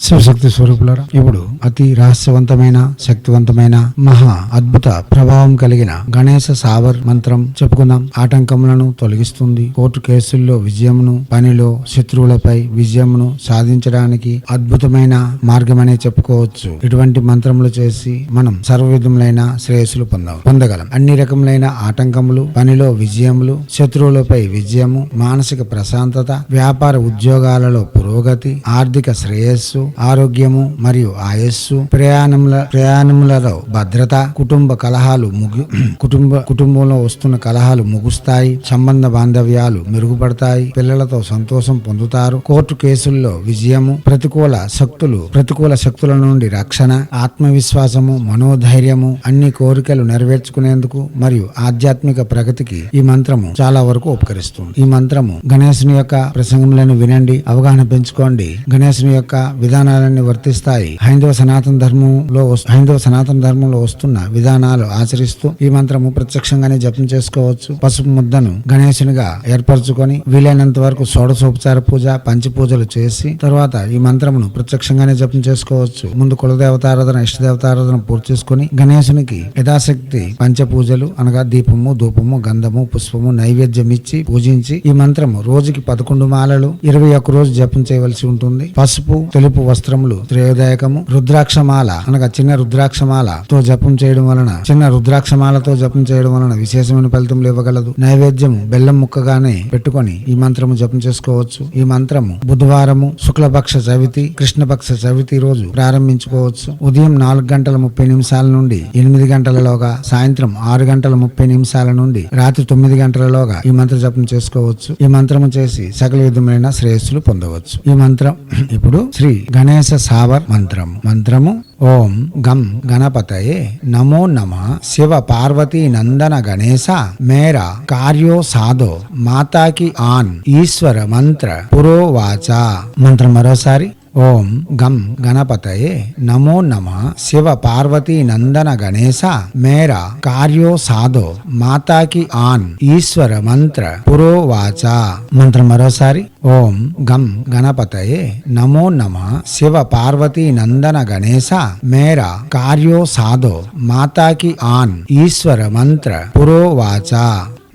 శివశక్తి స్వరూపులరా ఇప్పుడు అతి రహస్యవంతమైన శక్తివంతమైన మహా అద్భుత ప్రభావం కలిగిన గణేశ సావర్ మంత్రం చెప్పుకుందాం. ఆటంకములను తొలగిస్తుంది. కోర్టు కేసుల్లో విజయమును పనిలో శత్రువులపై విజయమును సాధించడానికి అద్భుతమైన మార్గమనే చెప్పుకోవచ్చు. ఇటువంటి మంత్రములు చేసి మనం సర్వవిధములైన శ్రేయస్సులు పొందాం. పొందగలం. అన్ని రకములైన ఆటంకములు పనిలో విజయములు శత్రువులపై విజయము మానసిక ప్రశాంతత వ్యాపార ఉద్యోగాలలో పురోగతి ఆర్థిక శ్రేయస్సు ఆరోగ్యము మరియు ఆయస్సు ప్రయాణముల ప్రయాణములలో భద్రత కుటుంబ కలహాలు ముగి కుటుంబ కుటుంబంలో వస్తున్న కలహాలు ముగుస్తాయి. సంబంధ బాంధవ్యాలు మెరుగుపడతాయి. పిల్లలతో సంతోషం పొందుతారు. కోర్టు కేసుల్లో విజయము ప్రతికూల శక్తులు ప్రతికూల శక్తుల నుండి రక్షణ ఆత్మవిశ్వాసము మనోధైర్యము అన్ని కోరికలు నెరవేర్చుకునేందుకు మరియు ఆధ్యాత్మిక ప్రగతికి ఈ మంత్రము చాలా వరకు ఉపకరిస్తుంది. ఈ మంత్రము గణేశుని యొక్క ప్రసంగములను వినండి అవగాహన పెంచుకోండి. గణేశుని యొక్క విధానాలన్నీ వర్తిస్తాయి. హైందవ సనాతన ధర్మంలో హైందవ సనాతన ధర్మంలో వస్తున్న విధానాలు ఆచరిస్తూ ఈ మంత్రము ప్రత్యక్షంగానే జపం చేసుకోవచ్చు. పసుపు ముద్దను గణేశునిగా ఏర్పరచుకొని వీలైనంత వరకు షోడశోపచార పూజ పంచ పూజలు చేసి తర్వాత ఈ మంత్రమును ప్రత్యక్షంగానే జపం చేసుకోవచ్చు. ముందు కులదేవతారాధన ఇష్టదేవతారాధన పూర్తి చేసుకొని గణేశునికి యథాశక్తి పంచ పూజలు అనగా దీపము ధూపము గంధము పుష్పము నైవేద్యం ఇచ్చి పూజించి ఈ మంత్రము రోజుకి పదకొండు మాలలు ఇరవై ఒక్క రోజు జపం చేయవలసి ఉంటుంది. పసుపు తెలుపు వస్త్రములు త్రయోదాయకము రుద్రాక్షమాల అనగా చిన్న రుద్రాక్షమాల తో జపం చేయడం వలన చిన్న రుద్రాక్షమాలతో జపం చేయడం వలన విశేషమైన ఫలితములు ఇవ్వగలదు నైవేద్యము బెల్లం ముక్కగానే పెట్టుకొని ఈ మంత్రము జపం చేసుకోవచ్చు. ఈ మంత్రము బుధవారము శుక్లపక్ష చవితి కృష్ణపక్ష చవితి రోజు ప్రారంభించుకోవచ్చు. ఉదయం నాలుగు గంటల ముప్పై నిమిషాల నుండి ఎనిమిది గంటలలోగా సాయంత్రం ఆరు గంటల ముప్పై నిమిషాల నుండి రాత్రి తొమ్మిది గంటలలోగా ఈ మంత్ర జపం చేసుకోవచ్చు. ఈ మంత్రము చేసి సకల విధమైన శ్రేయస్సులు పొందవచ్చు. ఈ మంత్రం ఇప్పుడు శ్రీ గణేశ సావర్ మంత్రం. మంత్రము ఓం గం గణపతయే నమో నమ శివ పార్వతీ నందన గణేశ మేర కార్యో సాధో మాతాకి ఆన్ ఈశ్వర మంత్ర పురోవాచ. మంత్రం మరోసారి. ఓం గం గణపతయే నమో నమ శివ పార్వతీ నందన గణేశ మేర కార్యో సాధో మాతాకి ఆన్ ఈశ్వర మంత్ర పురోవాచ మంత్రం మరోసారి ఓం గం గణపతయే నమో నమ శివ పార్వతీ నందన గణేశ మేర కార్యో సాధో మాతాకి ఆన్ ఈశ్వర మంత్ర పురోవాచ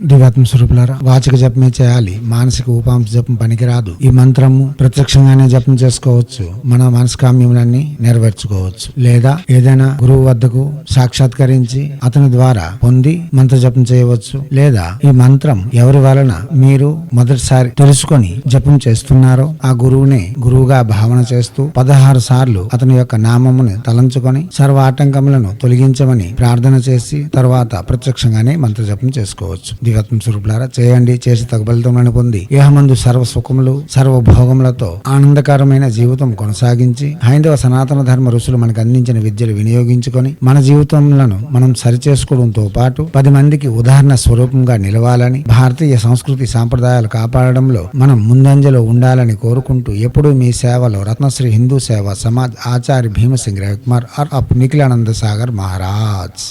దివాత్మ స్వరూపులారా వాచక జపమే చేయాలి. మానసిక ఉపాంశ జపం పనికిరాదు. ఈ మంత్రము ప్రత్యక్షంగానే జపం చేసుకోవచ్చు. మన మనస్కామ్యములన్నీ నెరవేర్చుకోవచ్చు. లేదా ఏదైనా గురువు వద్దకు సాక్షాత్కరించి అతని ద్వారా పొంది మంత్ర జపం చేయవచ్చు. లేదా ఈ మంత్రం ఎవరి వలన మీరు మొదటిసారి తెలుసుకొని జపం చేస్తున్నారో ఆ గురువునే గురువుగా భావన చేస్తూ పదహారు సార్లు అతని యొక్క నామమును తలంచుకొని సర్వ ఆటంకములను తొలగించమని ప్రార్థన చేసి తర్వాత ప్రత్యక్షంగానే మంత్ర జపం చేసుకోవచ్చు. దివ్యాత్మ స్వరూపులారా చేయండి చేసి తగు ఫలితములను పొంది. ఇహమందు సర్వ సుఖములు సర్వ భోగములతో ఆనందకరమైన జీవితం కొనసాగించి హైందవ సనాతన ధర్మ ఋషులు మనకు అందించిన విద్యలు వినియోగించుకొని మన జీవితంలో మనం సరిచేసుకోవడంతో పాటు పది మందికి ఉదాహరణ స్వరూపంగా నిలవాలని భారతీయ సంస్కృతి సాంప్రదాయాలు కాపాడడంలో మనం ముందంజలో ఉండాలని కోరుకుంటూ ఎప్పుడూ మీ సేవలో రత్నశ్రీ హిందూ సేవ సమాజ్ ఆచార్య భీమసింగ్ రవికుమార్ ఆర్ అప్ నిఖిలానంద సాగర్ మహారాజ్.